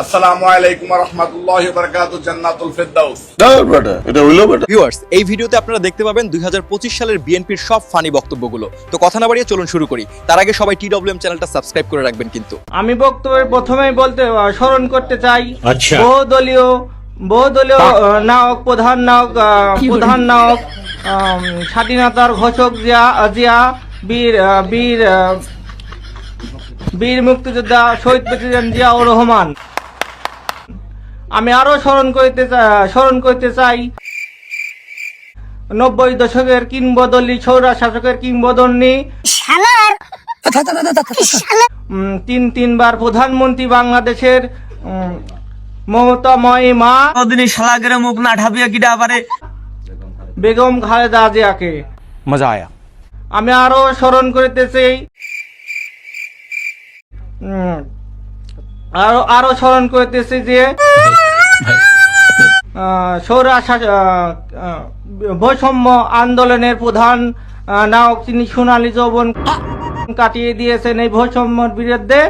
আসসালামু আলাইকুম রহমতুল্লাহ বারকাত জান্নাতুল ফেরদাউস। এটা হইল বেটা ভিউয়ার্স এই ভিডিওতে আপনারা দেখতে পাবেন দুই সালের বিএনপির সব ফানি বক্তব্যগুলো। তো কথা না বাড়িয়ে চলুন শুরু করি। তার আগে সবাই টি চ্যানেলটা সাবস্ক্রাইব করে রাখবেন কিন্তু। আমি বক্তব্যের প্রথমেই বলতে আহ, স্মরণ করতে চাই। আচ্ছা। বহুদলীয় বহুদলীয় নায়ক প্রধান নায়ক আহ, প্রধান নায়ক স্বাধীনতার ঘোষক জিয়া জিয়া বীর বীর আহ, বীর মুক্তিযোদ্ধা শহীদ প্রেসিডেন্ট জিয়াউর রহমান। আমি আরও স্মরণ করতে স্মরণ করতে চাই। নব্বই দশকের কিংবদন্তি সৌরা শাসকের কিংবদন্তি। উম, তিন তিনবার প্রধানমন্ত্রী বাংলাদেশের মমতাময়ী মা। দিনই শালাগের মুখ না ঢাবিয়া কিডা পারে? বেগম খালেদা জিয়াকে। মজা আয়া। আমি আরও স্মরণ করিতেছি উম, আরও আরও স্মরণ করিতেছি যে সৌরা বৈষম্য আন্দোলনের প্রধান নায়ক তিনি সোনালী যৌবন কাটিয়ে দিয়েছেন এই বৈষম্যর বিরুদ্ধে।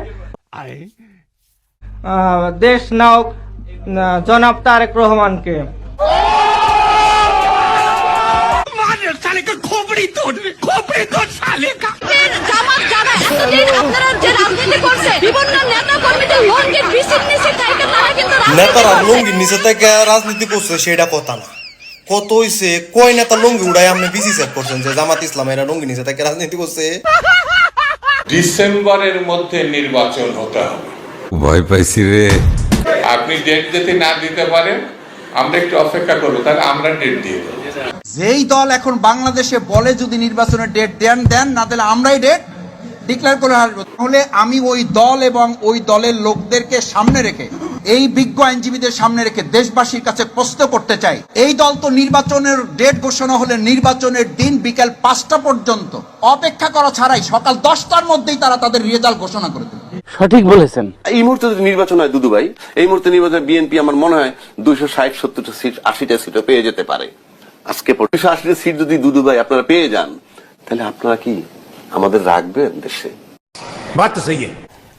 দেশ নায়ক জনাব তারেক রহমানকে। করছে বিভিন্ন নেতা কর্মীদের লঙ্গের নিচে থাকে রাজনীতি নেতারা করছে। লুঙ্গি নিচে থেকে রাজনীতি করছে সেটা কথা না। কত হইছে কয় নেতা লুঙ্গি উড়াই আপনি বিসি সেট করছেন যে জামাত ইসলাম এরা লুঙ্গি নিচে থেকে রাজনীতি করছে? ডিসেম্বরের মধ্যে নির্বাচন হতে হবে। ভয় পাইছি রে। আপনি ডেট যদি না দিতে পারেন আমরা একটু অপেক্ষা করব তাহলে আমরা ডেট দিয়ে দেবো। যেই দল এখন বাংলাদেশে বলে যদি নির্বাচনের ডেট দেন দেন না দিলে আমরাই ডেট ডিক্লেয়ার করে আসব তাহলে আমি ওই দল এবং ওই দলের লোকদেরকে সামনে রেখে এই বিজ্ঞ আইনজীবীদের সামনে রেখে দেশবাসীর কাছে প্রশ্ন করতে চাই। এই দল তো নির্বাচনের ডেট ঘোষণা হলে নির্বাচনের দিন বিকাল পাঁচটা পর্যন্ত অপেক্ষা করা ছাড়াই সকাল দশটার মধ্যেই তারা তাদের রেজাল্ট ঘোষণা করে দেবে। সঠিক বলেছেন। এই মুহূর্তে যদি নির্বাচন হয় দুদু ভাই এই মুহূর্তে নির্বাচনে বিএনপি আমার মনে হয় দুইশো ষাট সত্তরটা সিট আশিটা সিটও পেয়ে যেতে পারে। আজকে দুইশো আশিটা সিট যদি দুদু ভাই আপনারা পেয়ে যান তাহলে আপনারা কি আমাদের রাখবেন দেশে।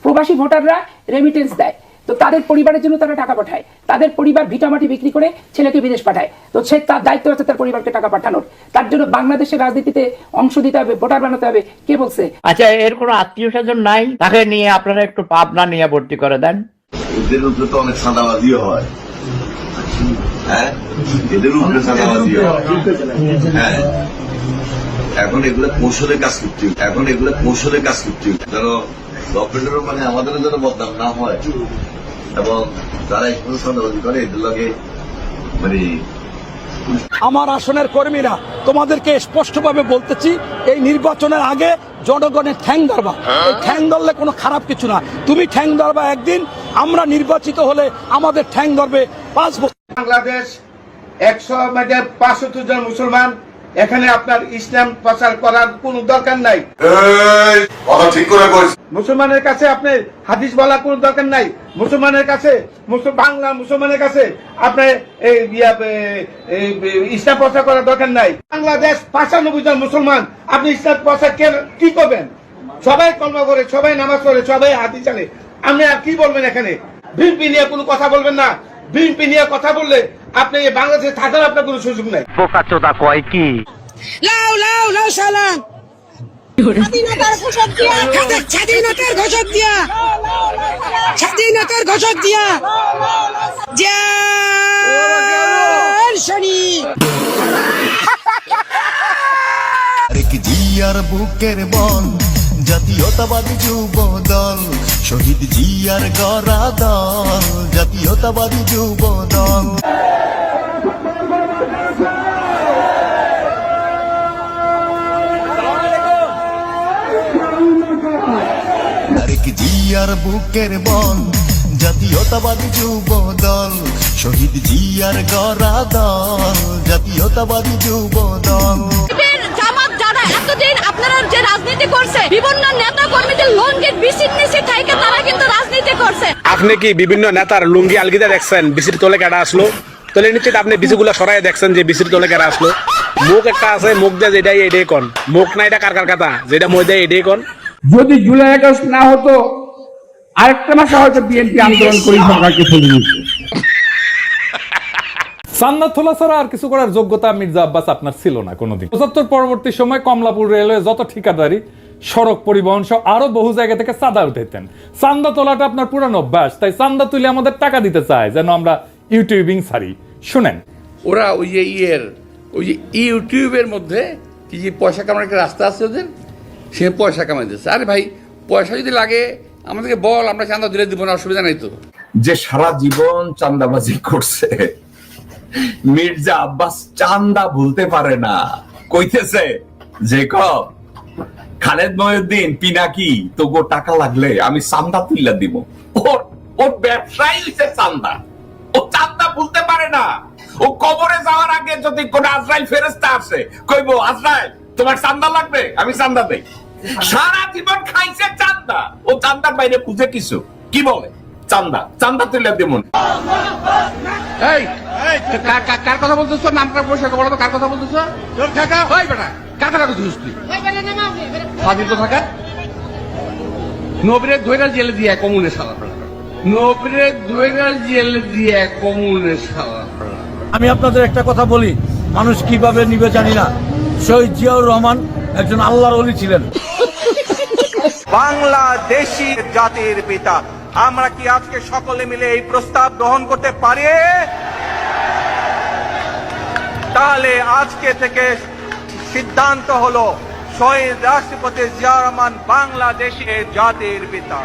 প্রবাসী ভোটাররা রেমিটেন্স দেয়। তো তাদের পরিবারের জন্য তারা টাকা পাঠায়। তাদের পরিবার ভিটামাটি বিক্রি করে ছেলেকে বিদেশ পাঠায়। তো সে তার দায়িত্ব আছে তার পরিবারকে টাকা পাঠানোর। তার জন্য বাংলাদেশের রাজনীতিতে অংশ দিতে হবে ভোটার বানাতে হবে। কে বলছে? আচ্ছা এর কোনো আত্মীয় স্বজন নাই? তাকে নিয়ে আপনারা একটু পাবনা নিয়ে ভর্তি করে দেন। এদের উপরে তো অনেক সাদাবাজিও হয়। হ্যাঁ? এদের উপরে সাদাবাজিও হয়। হ্যাঁ? এখন এগুলো কৌশলে কাজ করতে হবে। এখন এগুলো কৌশলে কাজ করতে হবে। যেন গভর্নমেন্টেরও মানে আমাদেরও যেন বদনাম না হয় এবং যারা এগুলো সাদাবাজি করে এদের লগে মানে আমার আসনের কর্মীরা তোমাদেরকে স্পষ্টভাবে বলতেছি এই নির্বাচনের আগে জনগণের ঠ্যাং ধরবা এই ঠ্যাং ধরলে কোনো খারাপ কিছু না তুমি ঠ্যাং ধরবা একদিন আমরা নির্বাচিত হলে আমাদের ঠ্যাং ধরবে পাঁচ বছর বাংলাদেশ একশো মানে পাঁচশো জন মুসলমান এখানে আপনার ইসলাম প্রচার করার কোনো দরকার নাই। কথা ঠিক করে মুসলমানের কাছে আপনি হাদিস বলার কোনো দরকার নাই। মুসলমানের কাছে বাংলা মুসলমানের কাছে আপনি ইসলাম প্রচার করার দরকার নাই। বাংলাদেশ পাঁচানব্বই জন মুসলমান আপনি ইসলাম প্রচার কে- কি করবেন? সবাই কলমা করে সবাই নামাজ পড়ে সবাই হাতি চালে আপনি আর কি বলবেন এখানে? বিএনপি নিয়ে কোনো কথা বলবেন না। বিএনপি নিয়ে কথা বললে আপনি এই বাংলাদেশে থাকার আপনার কোনো সুযোগ নাই। লাউ লাউ লাউ সালাম। স্বাধীনতার ঘোষক দিয়া। স্বাধীনতার ঘোষক দিয়া। স্বাধীনতার ঘোষক দিয়া। শনি। জিয়ার বুকের বল জাতীয়তাবাদী যুব দল শহীদ জিয়ার গড়া দল, জাতীয়তাবাদী যুব দল তারেক জিয়ার বুকের বল, জাতীয়তাবাদী যুব দল শহীদ জিয়ার গড়া দল, জাতীয়তাবাদী যুব দল এতদিন আপনারা যে রাজনীতি করছে বিভিন্ন নেতা কর্মীদের লঙ্গের নিচে থাকে তারা কিন্তু রাজনীতি করছে। আপনি কি বিভিন্ন নেতার লুঙ্গি আলগিতে দেখছেন? বিসির তোলে কেডা আসলো? তোলে নিশ্চিত আপনি বিসিগুলো সরাই দেখছেন যে বিসির তোলে কেডা আসলো? মুখ একটা আছে মুখ দিয়ে যেটাই এটাই কন। মুখ না এটা কার কার কথা? যেটা মই দেয় এটাই কন। যদি জুলাই আগস্ট না হতো আরেকটা মাসে হয়তো বিএনপি আন্দোলন করে সরকারকে ফেলে দিচ্ছে সান্নাত তোলা ছাড়া আর কিছু করার যোগ্যতা মির্জা আব্বাস আপনার ছিল না কোনোদিন। পঁচাত্তর পরবর্তী সময় কমলাপুর রেলওয়ে যত ঠিকাদারি সড়ক পরিবহন সহ আরও বহু জায়গা থেকে চাঁদা উঠাইতেন। চান্দা তোলাটা আপনার পুরানো অভ্যাস তাই চান্দা তুলে আমাদের টাকা দিতে চায় যেন আমরা ইউটিউবিং ছাড়ি। শুনেন। ওরা ওই যে ইয়ের ওই যে ইউটিউবের মধ্যে কি যে পয়সা কামানোর একটা রাস্তা আছে ওদের সে পয়সা কামাই দিচ্ছে আরে ভাই পয়সা যদি লাগে আমাদেরকে বল আমরা চাঁদা দিলে দিব না অসুবিধা নাই তো। যে সারা জীবন চান্দাবাজি করছে মির্জা আব্বাস চান্দা ভুলতে পারে না। কইতেছে যে খালেদ মহিউদ্দিন, পিনাকি, তোগো টাকা লাগলে আমি চান্দা তুললা দিব ওর ওর ব্যবসায়ী হইছে চান্দা। ও চান্দা ভুলতে পারে না। ও কবরে যাওয়ার আগে যদি কোন আজরাইল ফেরেস্তা আসে, কইবো, আজরাইল, তোমার চান্দা লাগবে, আমি চান্দা দেই। সারা জীবন খাইছে চান্দা। ও চান্দার বাইরে বুঝে কিছু? কি বলে? চান্দা চান্দা তুলে দেবো কার- কথা বলতেছো? নামটা পয়সা বলো তো কার কথা বলতেছো? ওই বেটা কার কথা বলতেছিস তুই স্বাধীন তো থাকা নবীরে ধৈরা জেলে দিয়ে কমুনে সালা নবীরে ধৈরা জেলে দিয়ে কমুনে সালা আমি আপনাদের একটা কথা বলি মানুষ কীভাবে নিবে জানি না। শহীদ জিয়াউর রহমান একজন আল্লাহর অলি ছিলেন। বাংলাদেশি জাতির পিতা আমরা কি আজকে সকলে মিলে এই প্রস্তাব গ্রহণ করতে পারি? তাহলে আজকে থেকে সিদ্ধান্ত হলো শহীদ রাষ্ট্রপতি জিয়া রহমান বাংলাদেশের জাতির পিতা।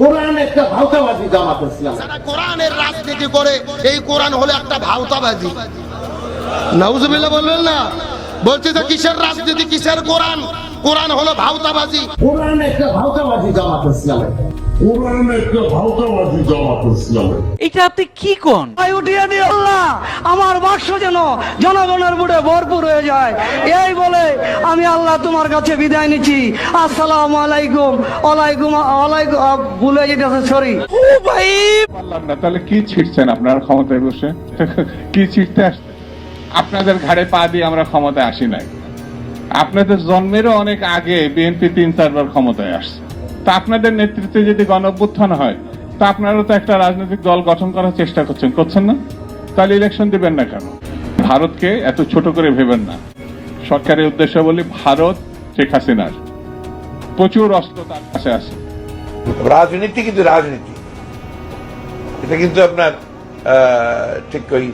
কোরআন একটা ভাওতাবাজি। জামাত ইসলাম। কোরআনের রাজনীতি করে এই কোরআন হলো একটা ভাওতাবাজি। নাউজুবিল্লাহ বলবেন না? বলছে যে কিসের রাজনীতি কিসের কোরআন? কোরআন হলো ভাওতাবাজি। কোরআন একটা ভাওতাবাজি জামাত ইসলামের কোরআন একটা ভাওতাবাজি জামাত ইসলামের এটা আপনি কি কোন? আল্লাহ আমার বাক্স যেন জনগণের বুড়ে ভরপুর হয়ে যায়। এই বলে আমি আল্লাহ তোমার কাছে বিদায় নিচ্ছি। আসসালামু আলাইকুম ওয়ালাইকুম ওয়ালাইকুম আহ, ভুলে যেতেছে সরি ও ভাই! তাহলে কি ছিটছেন আপনার ক্ষমতায় বসে? কি ছিটতে আসছে আপনাদের ঘাড়ে পা দিয়ে আমরা ক্ষমতায় আসি নাই। আপনাদের জন্মেরও অনেক আগে বিএনপি তিন চারবার ক্ষমতায় আসছে। তা আপনাদের নেতৃত্বে যদি গণঅভ্যুত্থান হয়, তা আপনারা তো একটা রাজনৈতিক দল গঠন করার চেষ্টা করছেন করছেন না? তাহলে ইলেকশন দিবেন না কেন? ভারতকে এত ছোট করে ভেবেন না। সরকারের উদ্দেশ্য বলি ভারত শেখ হাসিনার। প্রচুর অস্ত্র তার কাছে আছে। রাজনীতি কিন্তু রাজনীতি। এটা কিন্তু আপনার ঠিক ওই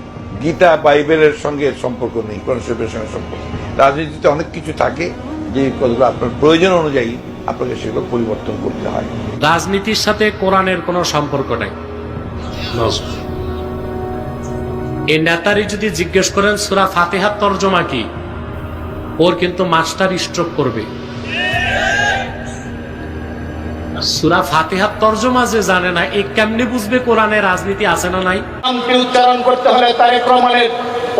গীতা বাইবেলের সঙ্গে সম্পর্ক নেই, কোরআন সঙ্গে সম্পর্ক নেই। রাজনীতিতে অনেক কিছু থাকে যে কতগুলো আপনার প্রয়োজন অনুযায়ী আপনাকে সেগুলো পরিবর্তন করতে হয়। রাজনীতির সাথে কোরআনের কোনো সম্পর্ক নাই। এই নেতারি যদি জিজ্ঞেস করেন সুরা ফাতেহার তর্জমা কি? ওর কিন্তু মাস্টার স্ট্রোক করবে। সুরা ফাতেহার তর্জমা যে জানে না এ কেমনি বুঝবে কোরআনে রাজনীতি আছে না নাই? উচ্চারণ করতে হলে তারেক রহমানের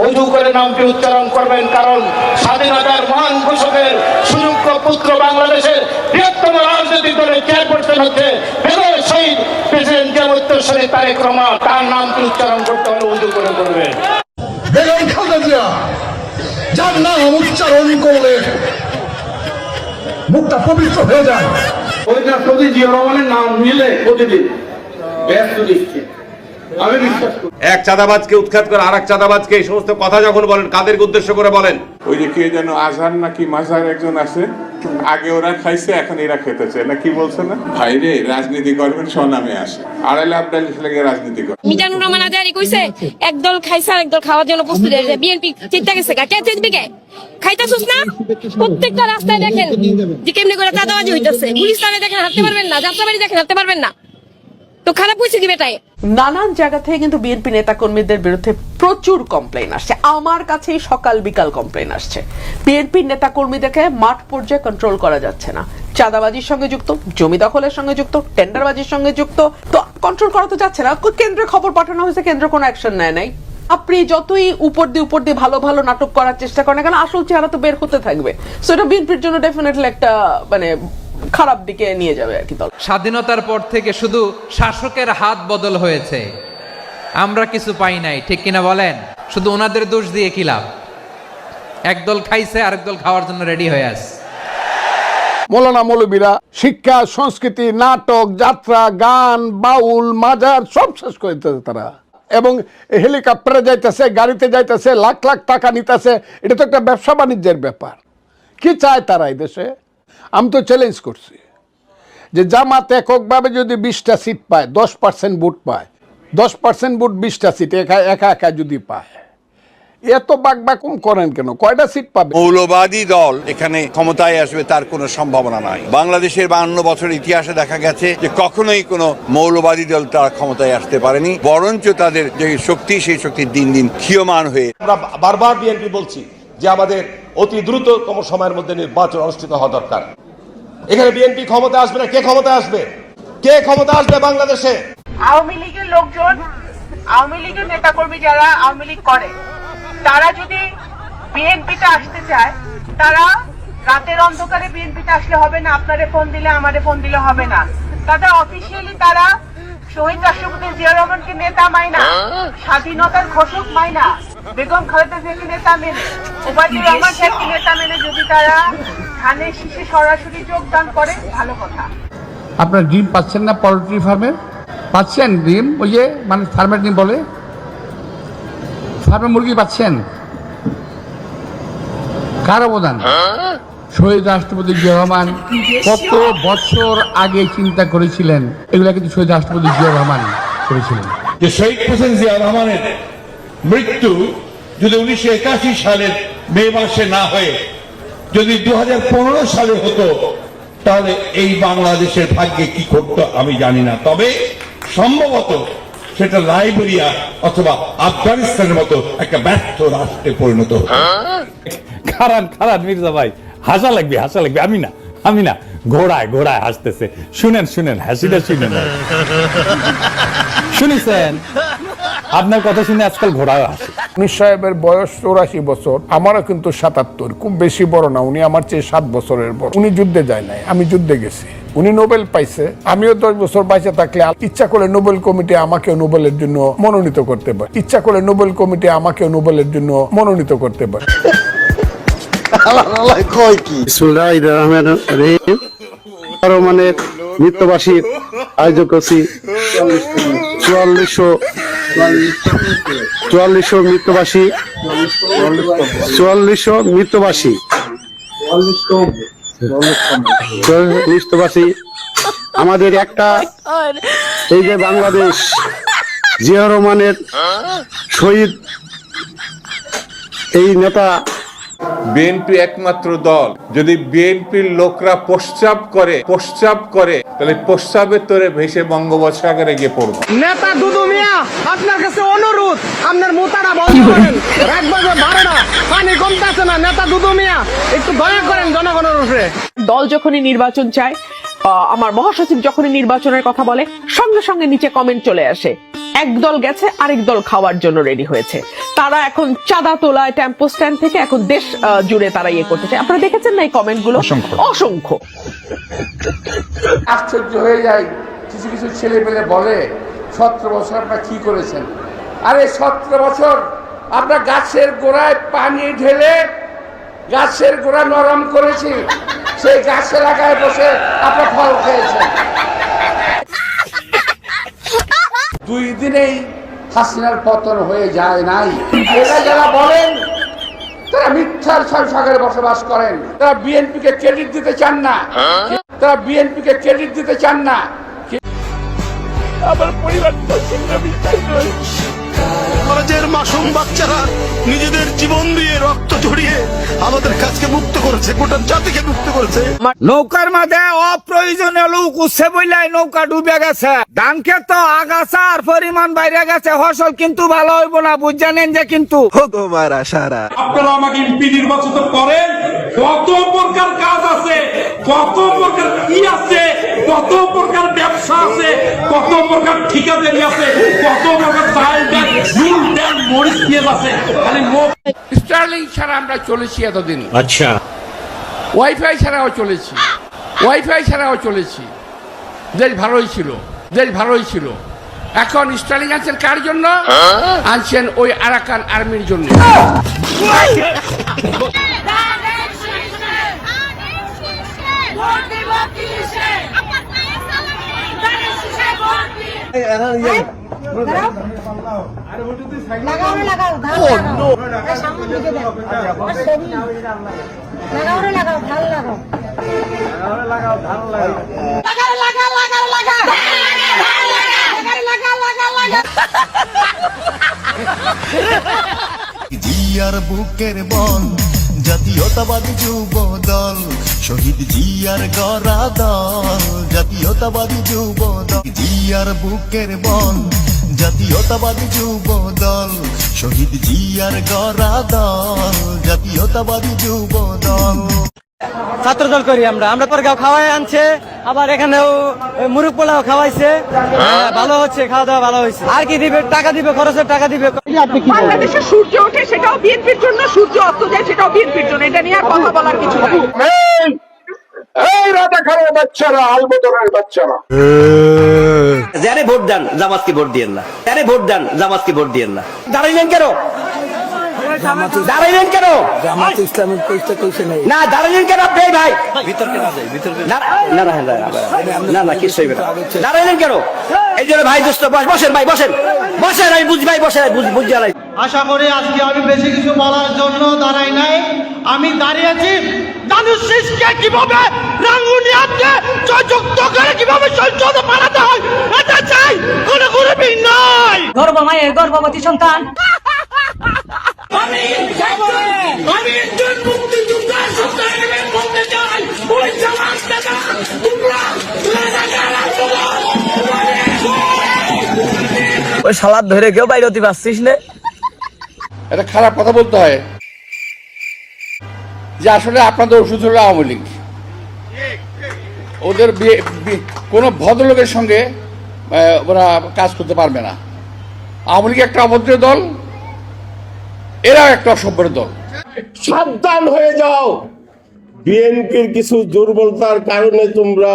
অজু করে নামটি উচ্চারণ করবেন কারণ স্বাধীনতার মহান ঘোষকের সুযোগ্য পুত্র বাংলাদেশের বৃহত্তম রাজনৈতিক দলের চেয়ারপারসন হচ্ছে বেগম শহীদ। প্রেসিডেন্ট জিয়াউত্তরসরী তারেক রহমান তার নামটি উচ্চারণ করতে হলে অজু করে করবেন বেগম খালেদা জিয়া যার নাম উচ্চারণ করলে মুখটা পবিত্র হয়ে যায়। প্রতি জিয়া রহমানের নাম নিলে প্রতিদিন ব্যস্ত করি এক চাঁদাবাজকে উৎখাত করে আর এক চাঁদাবাজকে এই সমস্ত কথা যখন বলেন কাদেরকে উদ্দেশ্য করে বলেন? ওই যে কে যেন আজহার নাকি মাজার একজন আছে আগে ওরা খাইছে এখন এরা খেতেছে না কি বলছে না? ভাইরে রাজনীতি করবেন স্বনামে আসে। আড়াইলে আপনার লেগে রাজনীতি করে। মিজানুর রহমান আজারি কইছে একদল খাইছে আর একদল খাওয়ার জন্য প্রস্তুত হয়েছে। বিএনপি চিন্তা গেছে কে চিনবি কে? খাইতাছুস না? প্রত্যেকটা রাস্তায় দেখেন যে কেমনি করে চাঁদাবাজি হইতেছে। পুলিশ থানায় দেখেন হাঁটতে পারবেন না যাত্রাবাড়ি দেখেন হাঁটতে পারবেন না। তো খারাপ হয়েছে কি বেটায়? নানান জায়গা থেকে কিন্তু বিএনপি নেতাকর্মীদের বিরুদ্ধে প্রচুর কমপ্লেন আসছে। আমার কাছেই সকাল বিকাল কমপ্লেন আসছে। বিএনপি নেতাকর্মীদেরকে মাঠ পর্যায়ে কন্ট্রোল করা যাচ্ছে না। চাঁদাবাজির সঙ্গে যুক্ত, জমি দখলের সঙ্গে যুক্ত টেন্ডারবাজির সঙ্গে যুক্ত, তো কন্ট্রোল করা তো যাচ্ছে না। কেন্দ্রে খবর পাঠানো হয়েছে, কেন্দ্র কোনো অ্যাকশন নেয় নাই। আপনি যতই উপর দিয়ে উপর দিয়ে ভালো ভালো নাটক করার চেষ্টা করেন কেন, আসল চেহারা তো বের হতে থাকবে। সো এটা বিএনপির জন্য ডেফিনেটলি একটা মানে খারাপ দিকে নিয়ে যাবে আর কি দল। স্বাধীনতার পর থেকে শুধু শাসকের হাত বদল হয়েছে। আমরা কিছু পাই নাই ঠিক কিনা বলেন? শুধু ওনাদের দোষ দিয়ে কি লাভ? একদল খাইছে আরেক দল খাওয়ার জন্য রেডি হয়ে আছে। মৌলানা মৌলবীরা শিক্ষা সংস্কৃতি নাটক যাত্রা গান বাউল মাজার সব শেষ করে তারা। এবং হেলিকপ্টারে যাইতেছে গাড়িতে যাইতেছে লাখ লাখ টাকা নিতেছে এটা তো একটা ব্যবসা বাণিজ্যের ব্যাপার। কি চায় তারা এই দেশে? আমি তো চ্যালেঞ্জ করছি যে জামাত এককভাবে যদি বিশটা সিট পায় দশ পার্সেন্ট ভোট পায় দশ পার্সেন্ট ভোট বিশটা সিট একা একা একা যদি পায় এত বাক বাকুম করেন কেন? কয়টা সিট পাবে? মৌলবাদী দল এখানে ক্ষমতায় আসবে তার কোনো সম্ভাবনা নাই। বাংলাদেশের বান্ন বছর ইতিহাসে দেখা গেছে যে কখনোই কোনো মৌলবাদী দল তারা ক্ষমতায় আসতে পারেনি বরঞ্চ তাদের যে শক্তি সেই শক্তি দিন দিন ক্ষীয়মান হয়ে আমরা বারবার বিএনপি বলছি যে আমাদের অতি দ্রুততম সময়ের মধ্যে নির্বাচন অনুষ্ঠিত হওয়া দরকার। এখানে বিএনপি ক্ষমতা আসবে না? কে ক্ষমতা আসবে? কে ক্ষমতা আসবে বাংলাদেশে? আওয়ামী লীগের লোকজন, আওয়ামী লীগের নেতাকর্মী যারা আওয়ামী লীগ করে, তারা যদি বিএনপিতে আসতে চায়, তারা রাতের অন্ধকারে বিএনপিতে আসলে হবে না। আপনারে ফোন দিলে আমারে ফোন দিলে হবে না। তাদের অফিসিয়ালি তারা শহীদ রাষ্ট্রপতি জিয়া রহমানকে নেতা মাইনা, স্বাধীনতার ঘোষক মাইনা। বেগম খালেদা জিয়াকে নেতা মেনে ওবায়দুর রহমান সাহেবকে নেতা মেনে যদি তারা ধানের শীষে সরাসরি যোগদান করে ভালো কথা। আপনার ডিম পাচ্ছেন না পোলট্রি ফার্মের পাচ্ছেন ডিম? ওই যে মানে ফার্মের ডিম বলে। ফার্মের মুরগি পাচ্ছেন? কার অবদান? শহীদ রাষ্ট্রপতি জিয়া রহমান কত বছর আগে চিন্তা করেছিলেন? এগুলা কিন্তু শহীদ রাষ্ট্রপতি জিয়া রহমান করেছিলেন। যে শহীদ হোসেন জিয়া রহমানের মৃত্যু যদি উনিশশো একাশি সালের মে মাসে না হয়ে যদি দু সালে হতো, তাহলে এই বাংলাদেশের ভাগ্যে কি করতো আমি জানি না। তবে সম্ভবত সেটা লাইবেরিয়া অথবা আফগানিস্তানের মতো একটা ব্যর্থ রাষ্ট্রে পরিণত হতো। খারান খারান, মির্জা ভাই, হাসা লাগবে হাসা লাগবে। আমি না আমি না, ঘোড়ায় ঘোড়ায় হাসতেছে। শুনেন শুনেন, হাসিটা শুনেন শুনেছেন? আপনার কথা শুনে আজকাল ঘোড়ায় হাসে উনিশ সাহেবের বয়স চৌরাশি বছর আমারও কিন্তু সাতাত্তর খুব বেশি বড় না উনি আমার চেয়ে সাত বছরের বড়। উনি যুদ্ধে যায় নাই আমি যুদ্ধে গেছি। উনি নোবেল পাইছে আমিও দশ বছর বাইচে থাকলে ইচ্ছা করে নোবেল কমিটি আমাকে নোবেলের জন্য মনোনীত করতে পারে। ইচ্ছা করে নোবেল কমিটি আমাকে নোবেলের জন্য মনোনীত করতে পারে। কয় কি? রহমান রহমানের মৃত্যুবাসী আয়োজক করছি চুয়াল্লিশশো চুয়াল্লিশশো মৃত্যুবাসী চুয়াল্লিশশো মৃত্যুবাসী মৃত্যুবাসী আমাদের একটা এই যে বাংলাদেশ, জিয়া রহমানের শহীদ, এই নেতা বিএনপি একমাত্র দল। যদি বিএনপির লোকরা প্রস্তাব করে প্রস্তাব করে তাহলে প্রস্তাবের তোরে ভেসে বঙ্গোপসাগরে গিয়ে পড়ব। নেতা দুদু মিয়া আপনার কাছে অনুরোধ আপনার মোতাটা বন্ধ করেন। রাত বাজে বারোটা পানি কমতেছে না নেতা দুদু মিয়া একটু দয়া করেন জনগণের উপরে। দল যখনই নির্বাচন চায় আহ, আমার মহাসচিব যখনই নির্বাচনের কথা বলে সঙ্গে সঙ্গে নিচে কমেন্ট চলে আসে। এক দল গেছে আরেক দল খাওয়ার জন্য রেডি হয়েছে। তারা এখন চাঁদা তোলায় টেম্পো স্ট্যান্ড থেকে এখন দেশ আহ, জুড়ে তারা ইয়ে করতে চায়। আপনারা দেখেছেন না এই কমেন্টগুলো? অসংখ্য। আশ্চর্য হয়ে যায় কিছু কিছু ছেলে পেলে বলে সতেরো বছর আপনারা কি করেছেন? আরে সতেরো বছর আমরা গাছের গোড়ায় পানি ঢেলে গাছের গোড়া নরম করেছি সেই গাছের আগায় বসে আপনার ফল খেয়েছেন। দুই দিনেই হাসিনার পতন হয়ে যায় নাই। এরা যারা বলেন তারা মিথ্যার সাগরে বসবাস করেন। তারা বিএনপিকে ক্রেডিট দিতে চান না। তারা বিএনপিকে ক্রেডিট দিতে চান না। আমার পরিবার কলেজের মাসুম বাচ্চারা নিজেদের জীবন দিয়ে রক্ত আমাদের কাছকে মুক্ত করেছে গোটা জাতিকে মুক্ত করেছে। নৌকার মাঝে অপ্রয়োজনীয় লোক উচ্ছে বইলাই নৌকা ডুবে গেছে। ধানকে তো আগাছার পরিমাণ বাইরে গেছে ফসল কিন্তু ভালো হইব না বুঝজানেন যে কিন্তু। আপনারা আমাকে এমপি নির্বাচিত করেন কত প্রকার কাজ আছে কত প্রকার কি আছে কত প্রকার ব্যবসা আছে কত প্রকার ঠিকাদারি আছে কত প্রকার চাল ডাল নুন ডাল মরিচ পেঁয়াজ আছে খালি স্টার্লিং ছাড়া আমরা চলেছি এতদিন। আচ্ছা। ওয়াইফাই ছাড়াও চলেছি। ওয়াইফাই ছাড়াও চলেছি। দেশ ভালোই ছিল দেশ ভালোই ছিল। এখন স্টার্লিং আনছেন কার জন্য? আনছেন ওই আরাকান আর্মির জন্য। ভোট দিব কিসে ধানের শীষে ভোট দিব লাগা লাগা লাগা লাগা লাগা লাগা লাগা জিয়ার বুকের বল জাতীয়তাবাদী যুব দল শহীদ জিয়ার গড়া দল। জাতীয়তাবাদী যুব দল জিয়ার বুকের বল। জাতীয়তাবাদী যুব দল শহীদ জিয়ার গড়া দল। জাতীয়তাবাদী যুব দল ছাত্র দল করি আমরা। আমরা খাওয়াই আনছে আবার এখানেও মুরুগ পোলাও খাওয়াইছে। হ্যাঁ, ভালো হচ্ছে খাওয়া দাওয়া ভালো হয়েছে। আর কি দিবে? টাকা দিবে খরচের টাকা দিবে। বাংলাদেশে সূর্য ওঠে সেটাও বিএনপির জন্য সূর্য অস্ত যায় সেটাও বিএনপির জন্য। এটা নিয়ে আর কথা বলার কিছু নাই। এই রাজা খারাপ বাচ্চারা আলবদরের বাচ্চারা। যারে ভোট দেন জামাতকে ভোট দিয়েন না। যারে ভোট দেন জামাতকে ভোট দিয়েন না। দাঁড়াইলেন কেন? দাঁড়াইলেন কেন? জামাত ইসলামের পরিচয় কইছে নাই। না দাঁড়াইলেন কেন আপনি ভাই? না যাই না না না না না কিছু হইবে না। দাঁড়াইলেন কেন? এই জন্য ভাই দোস্ত বসেন ভাই বসেন। বসেন আমি বুঝি ভাই বসেন বুঝি আশা করি আজকে আমি বেশি কিছু বলার জন্য দাঁড়াই নাই। আমি দাঁড়িয়েছি দানুষ শেষকে কীভাবে রাঙ্গুনিয়াতে যুক্ত করে কীভাবে সংসদে পাঠাতে হয় এটা চাই কোনো গরিবই নাই। গর্ভবতী সন্তান। আমি একজন ওই জামাত দাদা তোমরা ওই সালাদ ধরে কেউ বাইরে হতে পারছিস না। এটা খারাপ কথা বলতে হয়। যে আসলে আপনাদের ওষুধ হলো আওয়ামী লীগ। ওদের কোনো ভদ্রলোকের সঙ্গে আহ, ওরা কাজ করতে পারবে না। আওয়ামী লীগ একটা অভদ্র দল। এরাও একটা অসভ্যের দল। সাবধান হয়ে যাও। বিএনপির কিছু দুর্বলতার কারণে তোমরা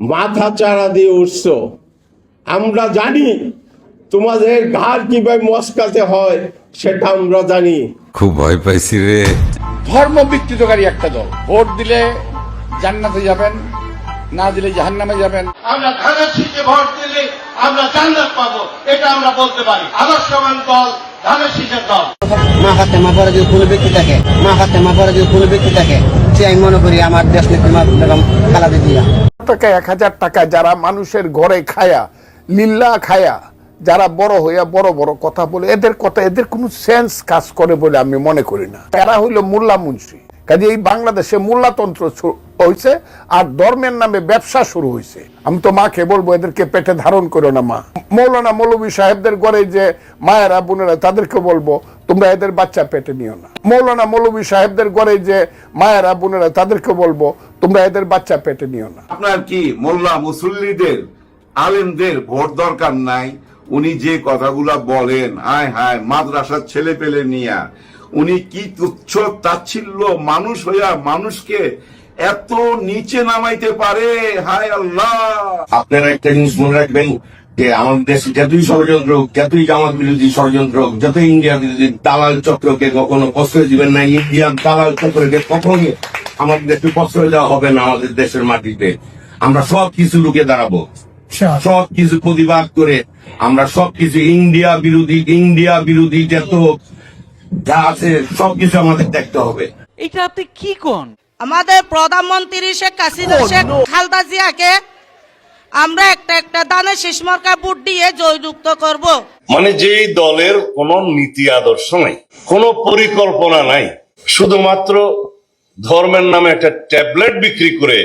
মাথা চারা দিয়ে উঠছো। আমরা জানি তোমাদের ঘাড় কীভাবে মস্কাতে হয় সেটা আমরা জানি। খুব ভয় পাইছি রে। ধর্ম বিকৃতকারী একটা দল। ভোট দিলে জান্নাতে যাবেন না দিলে জাহান্নামে যাবেন। আমরা ধানের শীষে ভোট দিলে আমরা জান্নাত পাবো এটা আমরা বলতে পারি। আদর্শবান দল দল মা হাতে মা পরে যদি কোনো ব্যক্তি থাকে মা হাতে মা পরে যদি কোনো ব্যক্তি থাকে সে আমি মনে করি আমার দেশ নেত্রী মা বেগম খালাদা জিয়া। টাকা এক হাজার টাকা যারা মানুষের ঘরে খায়া লিল্লা খায়া যারা বড় হইয়া বড় বড় কথা বলে এদের কথা এদের কোনো সেন্স কাজ করে বলে আমি মনে করি না। তারা হইল মোল্লা মুন্সি। কাজে এই বাংলাদেশে মোল্লাতন্ত্র শু- হয়েছে আর ধর্মের নামে ব্যবসা শুরু হয়েছে আমি তো মাকে বলব, এদেরকে পেটে ধারণ করো না, মা। মৌলানা মৌলবী সাহেবদের ঘরে যে মায়েরা, বোনেরা, তাদেরকে বলব, তোমরা এদের বাচ্চা পেটে নিও না। মৌলানা মৌলবী সাহেবদের ঘরে যে মায়েরা, বোনেরা, তাদেরকে বলব, তোমরা এদের বাচ্চা পেটে নিও না। আপনার কি মোল্লা মুসল্লিদের, আলেমদের ভোট দরকার নাই? উনি যে কথাগুলা বলেন আয় হায়, মাদ্রাসার ছেলে পেলে নিয়া উনি কি তুচ্ছ তাচ্ছিল্য মানুষ হইয়া মানুষকে এত নিচে নামাইতে পারে? হায় আল্লাহ! আপনারা একটা জিনিস মনে রাখবেন যে আমাদের দেশে যতই ষড়যন্ত্র হোক, যতই জামাত বিরোধী ষড়যন্ত্র হোক, যতই ইন্ডিয়া বিরোধী দালাল চক্রকে কখনো প্রশ্রয় দিবেন না ইন্ডিয়ান দালাল চক্রকে কখনোই আমাদের দেশে প্রশ্রয় দেওয়া হবে না আমাদের দেশের মাটিতে। আমরা সব কিছু লুকে দাঁড়াবো। সব কিছু প্রতিবাদ করে আমরা সব কিছু ইন্ডিয়া বিরোধী ইন্ডিয়া বিরোধী যত যা আছে সব কিছু আমাদের দেখতে হবে। এটা আপনি কি কোন? আমাদের প্রধানমন্ত্রী শেখ হাসিনা শেখ খালদা জিয়াকে আমরা একটা একটা দানে শেষ মার্কা বুট দিয়ে জয়যুক্ত করব। মানে যেই দলের কোনো নীতি আদর্শ নাই কোনো পরিকল্পনা নাই শুধুমাত্র ধর্মের নামে একটা ট্যাবলেট বিক্রি করে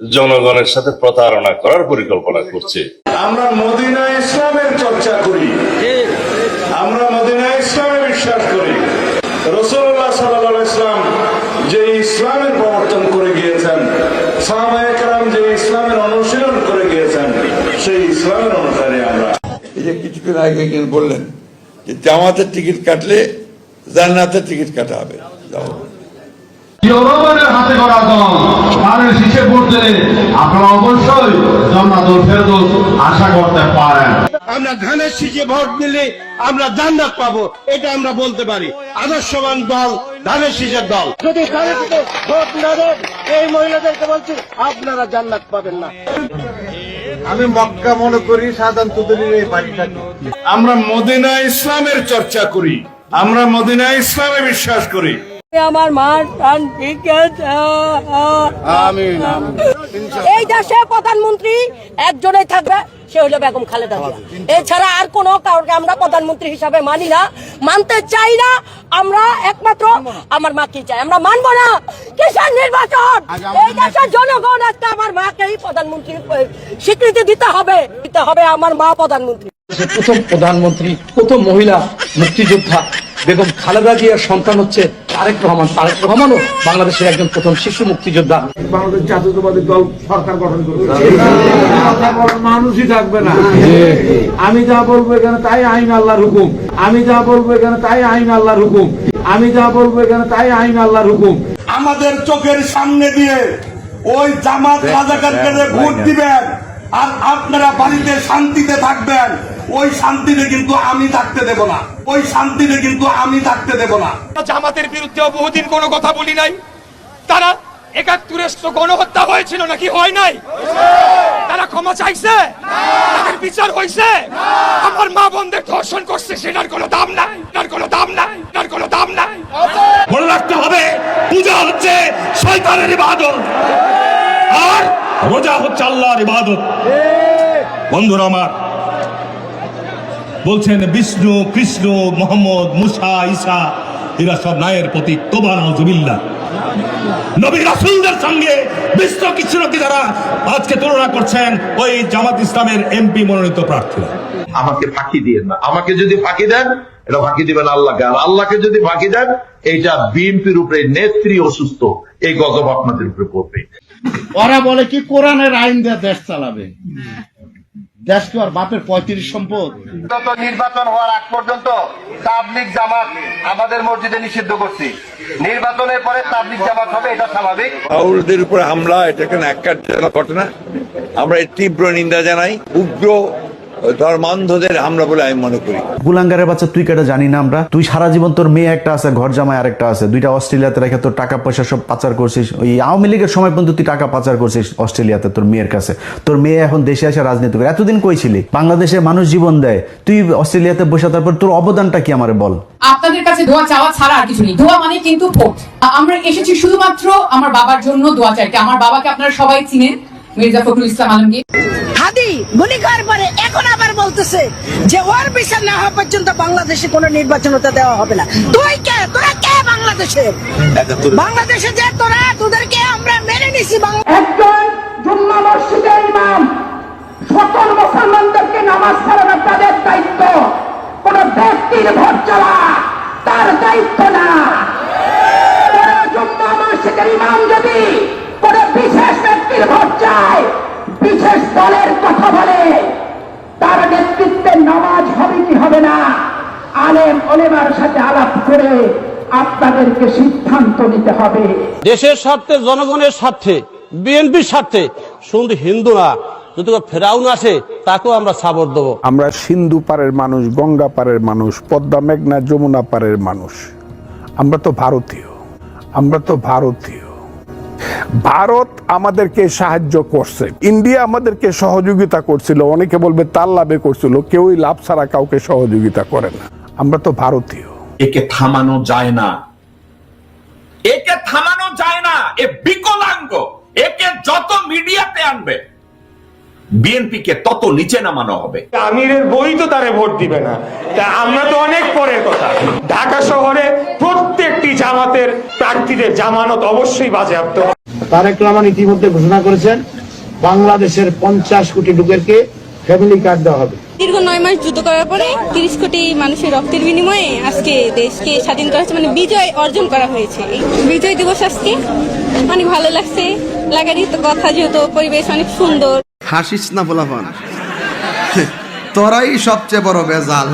জনগণের সাথে প্রতারণা করার পরিকল্পনা করছে। আমরা মদিনা ইসলামের চর্চা করি আমরা মদিনা ইসলামে বিশ্বাস করি রসুল্লাহ সাল্লাহ ইসলাম যে ইসলামের প্রবর্তন করে গিয়েছেন ইসলামের অনুশীলন করে গিয়েছেন, সেই ইসলামের অনুসারে আমরা এই যে আগে বললেন যে জামাতের টিকিট কাটলে জান্নাতের টিকিট কাটা হবে। জনগণের হাতে করা দল তাদের শীষে ভোট আপনারা অবশ্যই জান্নাতুল ফেরদৌস আশা করতে পারেন। আমরা ধানের শীষে ভোট দিলে আমরা জান্নাত পাবো এটা আমরা বলতে পারি। আদর্শবান দল ধানের শীষের দল। যদি ধানের শীষে ভোট না দেন এই মহিলাদেরকে বলছি আপনারা জান্নাত পাবেন না। আমি মক্কা মনে করি সাধারণ এই আমরা মদিনা ইসলামের চর্চা করি আমরা মদিনা ইসলামে বিশ্বাস করি। আমার মার প্রাণ এই দেশে প্রধানমন্ত্রী একজনেই থাকবে সে হলো বেগম খালেদা এছাড়া আর কোনো কাউকে আমরা প্রধানমন্ত্রী হিসাবে মানি না মানতে চাই না। আমরা একমাত্র আমার মাকে চাই। আমরা মানবো না। কিসের নির্বাচন! এই দেশের জনগণ একটা আমার মাকেই প্রধানমন্ত্রী স্বীকৃতি দিতে হবে। দিতে হবে আমার মা প্রধানমন্ত্রী। প্রথম প্রধানমন্ত্রী প্রথম মহিলা মুক্তিযোদ্ধা বেগম খালেদা জিয়ার সন্তান হচ্ছে তারেক রহমান। তারেক রহমানও বাংলাদেশের একজন প্রথম শিশু মুক্তিযোদ্ধা। বাংলাদেশ জাতীয়তাবাদী দল সরকার গঠন করবে। মানুষই থাকবে না। আমি যা বলব এখানে তাই আইন আল্লাহর হুকুম। আমি যা বলব এখানে তাই আইন আল্লাহর হুকুম। আমি যা বলব এখানে তাই আইন আল্লাহর হুকুম। আমাদের চোখের সামনে দিয়ে ওই জামাত রাজাকারকে ভোট দিবেন আর আপনারা বাড়িতে শান্তিতে থাকবেন ওই শান্তিতে কিন্তু আমি থাকতে দেব না। ওই শান্তিতে কিন্তু আমি থাকতে দেব না। জামাতের বিরুদ্ধে বহুদিন কোনো কথা বলি নাই। তারা একাত্তরে গণহত্যা হয়েছিল নাকি হয় নাই? তারা ক্ষমা চাইছে? তাদের বিচার হয়েছে? আমার মা বোনদের ধর্ষণ করছে সেটার কোনো দাম নাই তার কোনো দাম নাই তার কোনো দাম নাই। মনে রাখতে হবে পূজা হচ্ছে শয়তানের ইবাদত। আর রোজা হচ্ছে আল্লাহর ইবাদত। বন্ধুরা আমার বলছেন বিষ্ণু কৃষ্ণ মোহাম্মদ মুসা ঈসা এরা সব নায়ের প্রতীক তোবা নবী রাসূলদের সঙ্গে বিশ্ব কিছুরকি যারা আজকে তুলনা করছেন ওই জামাত ইসলামের এমপি মনোনীত প্রার্থীরা। আমাকে ফাঁকি দিয়ে না। আমাকে যদি ফাঁকি দেন এটা ফাঁকি দিবেন আল্লাহকে আর আল্লাহকে যদি ফাঁকি দেন এইটা বিএনপির উপরে নেত্রী অসুস্থ এই গজব আপনাদের উপরে পড়বে। ওরা বলে কি কোরআনের আইন দিয়ে দেশ চালাবে। দেশ কি আর বাপের পঁয়ত্রিশ সম্পদ? নির্বাচন হওয়ার আগ পর্যন্ত তাবলিক জামাত আমাদের মসজিদে নিষিদ্ধ করছি। নির্বাচনের পরে তাবলিক জামাত হবে এটা স্বাভাবিক। আউলদের উপরে হামলা এটা কেন একজনক ঘটনা। আমরা এর তীব্র নিন্দা জানাই। উগ্র ধর্মান্ধদের হামলা বলে আমি মনে করি। গুলাঙ্গারের বাচ্চা তুই কেটে জানি না আমরা? তুই সারা জীবন তোর মেয়ে একটা আছে ঘর জামাই আরেকটা আছে। দুইটা অস্ট্রেলিয়াতে রেখে তোর টাকা পয়সা সব পাচার করছিস। ওই আওয়ামী লীগের সময় পর্যন্ত তুই টাকা পাচার করছিস অস্ট্রেলিয়াতে তোর মেয়ের কাছে। তোর মেয়ে এখন দেশে এসে রাজনীতি করে। এতদিন কইছিলি বাংলাদেশে মানুষ জীবন দেয়। তুই অস্ট্রেলিয়াতে বসে তারপর তোর অবদানটা কি আমারে বল? আপনাদের কাছে দোয়া চাওয়া ছাড়া আর কিছু নেই। দোয়া মানে কিন্তু ভোট। আমরা এসেছি শুধুমাত্র আমার বাবার জন্য দোয়া চাইতে। আমার বাবাকে আপনারা সবাই চিনেন। মির্জা ফখরুল ইসলাম আলমগীর। হাদি গুলি খাওয়ার পরে এখন আবার বলতেছে যে ওর বিচার না হওয়া পর্যন্ত বাংলাদেশে কোনো নির্বাচন হতে দেওয়া হবে না। তুই কে? তোরা কে বাংলাদেশে? বাংলাদেশে যে তোরা তোদেরকে আমরা মেনে নিছি একজন জুম্মা মসজিদের ইমাম সকল মুসলমানদেরকে নামাজ পড়ানো তাদের দায়িত্ব। কোন ব্যক্তির ভোট তার দায়িত্ব না। কোন জুম্মা মসজিদের ইমাম যদি কোন বিশেষ ব্যক্তির ভোট চায় বিশেষ দলের কথা বলে তার নেতৃত্বে নামাজ হবে কি হবে না আলেম ওলেমার সাথে আলাপ করে আপনাদেরকে সিদ্ধান্ত নিতে হবে। দেশের স্বার্থে জনগণের স্বার্থে বিএনপির স্বার্থে শুধু হিন্দু না যদি ফেরাউন আসে তাকেও আমরা সাবর দেবো। আমরা সিন্ধু পারের মানুষ গঙ্গা পারের মানুষ পদ্মা মেঘনা যমুনা পারের মানুষ। আমরা তো ভারতীয় আমরা তো ভারতীয়। ভারত আমাদেরকে সাহায্য করছে। ইন্ডিয়া আমাদেরকে সহযোগিতা করছিল, অনেকে বলবে তার লাভে করছিল, কেউই লাভ ছাড়া কাউকে সহযোগিতা করে না। আমরা তো ভারতীয়। একে থামানো যায় না। একে থামানো যায় না, এ বিকলাঙ্গ, একে যত মিডিয়াতে আনবে বিএনপি কে তত নিচে নামানো হবে। আমিরের বই তো তারে ভোট দিবে না। তা আমরা তো অনেক পরের কথা। ঢাকা শহরে প্রত্যেকটি জামাতের প্রার্থীদের জামানত অবশ্যই বাজেয়াপ্ত তারেক রহমান ইতিমধ্যে ঘোষণা করেছেন বাংলাদেশের পঞ্চাশ কোটি লোকেরকে ফ্যামিলি কার্ড দেওয়া হবে। দীর্ঘ নয় মাস যুদ্ধ করার পরে তিরিশ কোটি মানুষের রক্তের বিনিময়ে আজকে দেশকে স্বাধীন করা হয়েছে মানে বিজয় অর্জন করা হয়েছে। এই বিজয় দিবস আজকে অনেক ভালো লাগছে লাগারই তো কথা যেহেতু পরিবেশ অনেক সুন্দর। হাসিস না বলাফান তোরাই সবচেয়ে বড় বেজাল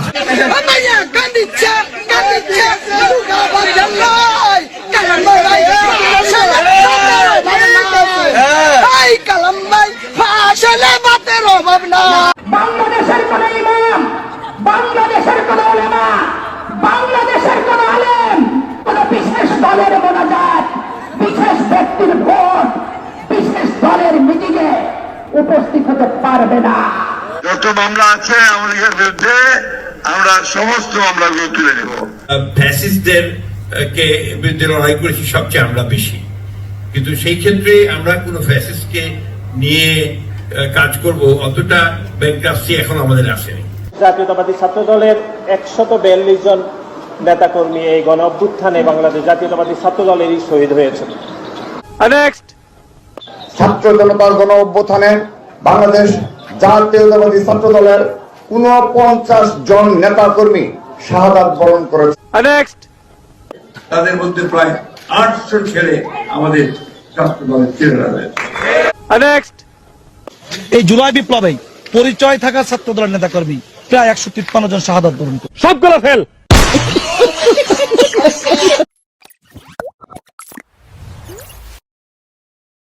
বাংলাদেশের কোন ইমাম বাংলাদেশের কোন ওলামা বাংলাদেশের কোন আলেম কোন বিশেষ দলের মোনাজাত বিশেষ ব্যক্তির ভোট বিশেষ দলের মিটিং এ উপস্থিত হতে পারবে না। যত মামলা আছে আমাদের বিরুদ্ধে আমরা সমস্ত মামলাগুলো তুলে নেব। ফ্যাসিস্টদের কে বিরুদ্ধে লড়াই করেছি সবচেয়ে আমরা বেশি। কিন্তু সেই ক্ষেত্রে আমরা কোনো ফ্যাসিস্টকে নিয়ে কাজ করব অতটা ব্যাংক্রাফসি এখন আমাদের আসেনি জাতীয়তাবাদী ছাত্র দলের একশত বিয়াল্লিশ জন নেতাকর্মী এই গণ অভ্যুত্থানে বাংলাদেশ জাতীয়তাবাদী ছাত্র দলেরই শহীদ হয়েছেন। ছাত্র জনতার গণ অভ্যুত্থানে বাংলাদেশ জাতীয়তাবাদী ছাত্র দলের উনপঞ্চাশ জন নেতা কর্মী শাহাদাত বরণ করেছে। তাদের মধ্যে প্রায় আটশো ছেলে আমাদের ছাত্র দলের ছেলেরা রয়েছে। এই জুলাই বিপ্লবে পরিচয় থাকা ছাত্র দলের নেতা কর্মী প্রায় একশো তিপ্পান্ন জন শাহাদত বরণ করে সবগুলো ফেল